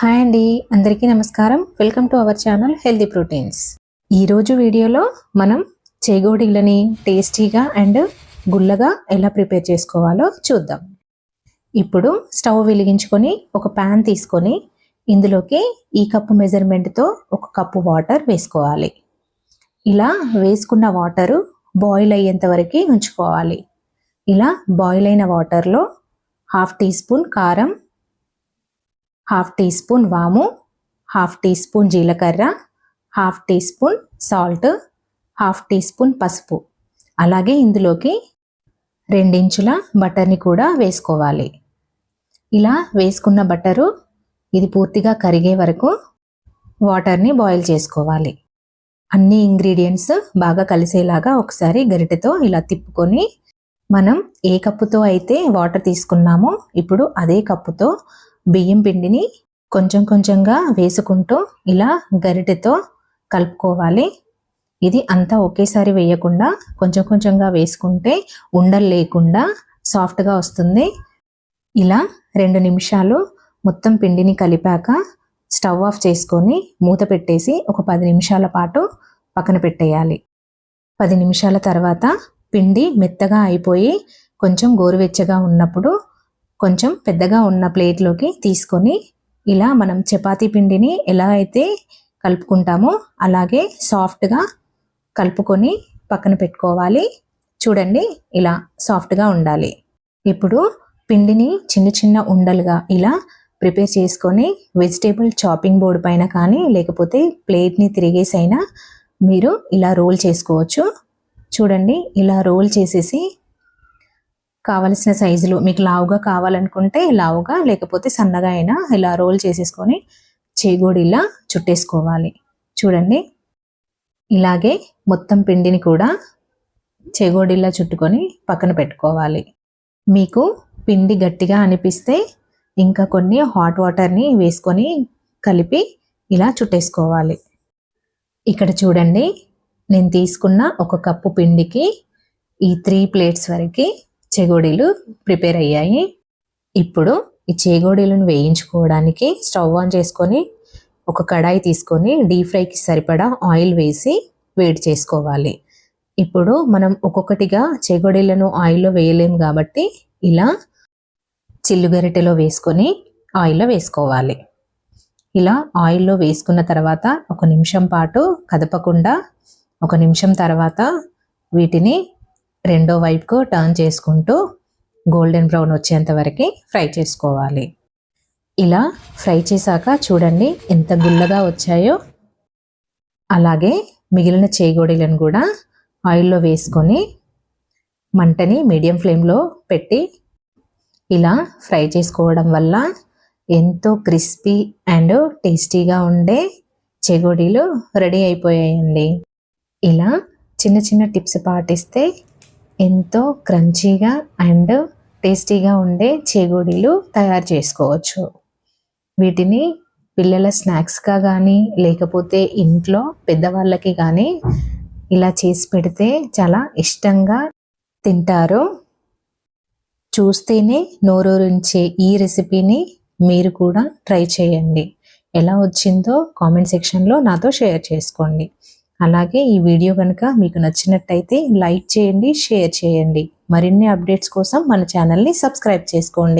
Hi అండి. అందరికీ నమస్కారం. Welcome to our channel healthy proteins. ఈరోజు వీడియోలో మనం చేగోడీలని టేస్టీగా అండ్ గుల్లగా ఎలా ప్రిపేర్ చేసుకోవాలో చూద్దాం. ఇప్పుడు స్టవ్ వెలిగించుకొని ఒక ప్యాన్ తీసుకొని ఇందులోకి ఈ కప్పు మెజర్మెంట్తో ఒక కప్పు వాటర్ వేసుకోవాలి. ఇలా వేసుకున్న వాటరు బాయిల్ అయ్యేంత వరకు ఉంచుకోవాలి. ఇలా బాయిల్ అయిన వాటర్లో హాఫ్ టీ స్పూన్ కారం హాఫ్ టీ స్పూన్ వాము హాఫ్ టీ స్పూన్ జీలకర్ర half teaspoon salt half teaspoon పసుపు. అలాగే ఇందులోకి రెండించుల బటర్ని కూడా వేసుకోవాలి. ఇలా వేసుకున్న బటరు ఇది పూర్తిగా కరిగే వరకు వాటర్ని బాయిల్ చేసుకోవాలి. అన్ని ఇంగ్రీడియంట్స్ బాగా కలిసేలాగా ఒకసారి గరిటెతో ఇలా తిప్పుకొని మనం ఏ కప్పుతో అయితే వాటర్ తీసుకున్నామో ఇప్పుడు అదే కప్పుతో బియ్యం పిండిని కొంచెం కొంచెంగా వేసుకుంటూ ఇలా గరిటెతో కలుపుకోవాలి. ఇది అంతా ఒకేసారి వేయకుండా కొంచెం కొంచెంగా వేసుకుంటే ఉండలు లేకుండా సాఫ్ట్గా వస్తుంది. ఇలా రెండు నిమిషాలు మొత్తం పిండిని కలిపాక స్టవ్ ఆఫ్ చేసుకొని మూత పెట్టేసి ఒక పది నిమిషాల పాటు పక్కన పెట్టేయాలి. పది నిమిషాల తర్వాత పిండి మెత్తగా అయిపోయి కొంచెం గోరువెచ్చగా ఉన్నప్పుడు కొంచెం పెద్దగా ఉన్న ప్లేట్లోకి తీసుకొని ఇలా మనం చపాతీ పిండిని ఎలా అయితే కలుపుకుంటామో అలాగే సాఫ్ట్గా కలుపుకొని పక్కన పెట్టుకోవాలి. చూడండి ఇలా సాఫ్ట్గా ఉండాలి. ఇప్పుడు పిండిని చిన్న చిన్న ఉండలుగా ఇలా ప్రిపేర్ చేసుకొని వెజిటేబుల్ చాపింగ్ బోర్డు పైన కానీ లేకపోతే ప్లేట్ని తిరిగేసైనా మీరు ఇలా రోల్ చేసుకోవచ్చు. చూడండి ఇలా రోల్ చేసేసి కావలసిన సైజులు మీకు లావుగా కావాలనుకుంటే లావుగా లేకపోతే సన్నగా అయినా ఇలా రోల్ చేసేసుకొని చేగోడిలా చుట్టేసుకోవాలి. చూడండి. ఇలాగే మొత్తం పిండిని కూడా చేగోడిలా చుట్టుకొని పక్కన పెట్టుకోవాలి. మీకు పిండి గట్టిగా అనిపిస్తే ఇంకా కొన్ని హాట్ వాటర్ని వేసుకొని కలిపి ఇలా చుట్టేసుకోవాలి. ఇక్కడ చూడండి. నేను తీసుకున్న ఒక కప్పు పిండికి ఈ త్రీ ప్లేట్స్ వరకు చెగోడీలు ప్రిపేర్ అయ్యాయి. ఇప్పుడు ఈ చేగోడీలను వేయించుకోవడానికి స్టవ్ ఆన్ చేసుకొని ఒక కడాయి తీసుకొని డీప్ ఫ్రైకి సరిపడా ఆయిల్ వేసి వేడి చేసుకోవాలి. ఇప్పుడు మనం ఒక్కొక్కటిగా చేగోడీలను ఆయిల్లో వేయలేము కాబట్టి ఇలా చిల్లుగరిటెలో వేసుకొని ఆయిల్లో వేసుకోవాలి. ఇలా ఆయిల్లో వేసుకున్న తర్వాత ఒక నిమిషం పాటు కదపకుండా ఒక నిమిషం తర్వాత వీటిని రెండో వైపుకు టర్న్ చేసుకుంటూ గోల్డెన్ బ్రౌన్ వచ్చేంత వరకు ఫ్రై చేసుకోవాలి. ఇలా ఫ్రై చేశాక చూడండి ఎంత గుల్లగా వచ్చాయో. అలాగే మిగిలిన చేగోడీలను కూడా ఆయిల్లో వేసుకొని మంటని మీడియం ఫ్లేమ్లో పెట్టి ఇలా ఫ్రై చేసుకోవడం వల్ల ఎంతో క్రిస్పీ అండ్ టేస్టీగా ఉండే చెగోడీలు రెడీ అయిపోయాయండి. ఇలా చిన్న చిన్న టిప్స్ పాటిస్తే ఎంతో క్రంచీగా అండ్ టేస్టీగా ఉండే చేగోడీలు తయారు చేసుకోవచ్చు. వీటిని పిల్లల స్నాక్స్గా కానీ లేకపోతే ఇంట్లో పెద్దవాళ్ళకి కానీ ఇలా చేసి పెడితే చాలా ఇష్టంగా తింటారు. చూస్తేనే నోరూరించే ఈ రెసిపీని మీరు కూడా ట్రై చేయండి. ఎలా వచ్చిందో కామెంట్ సెక్షన్లో నాతో షేర్ చేసుకోండి. అలాగే ఈ వీడియో కనుక మీకు నచ్చినట్టయితే లైక్ చేయండి షేర్ చేయండి. మరిన్ని అప్డేట్స్ కోసం మన ఛానల్ని సబ్స్క్రైబ్ చేసుకోండి.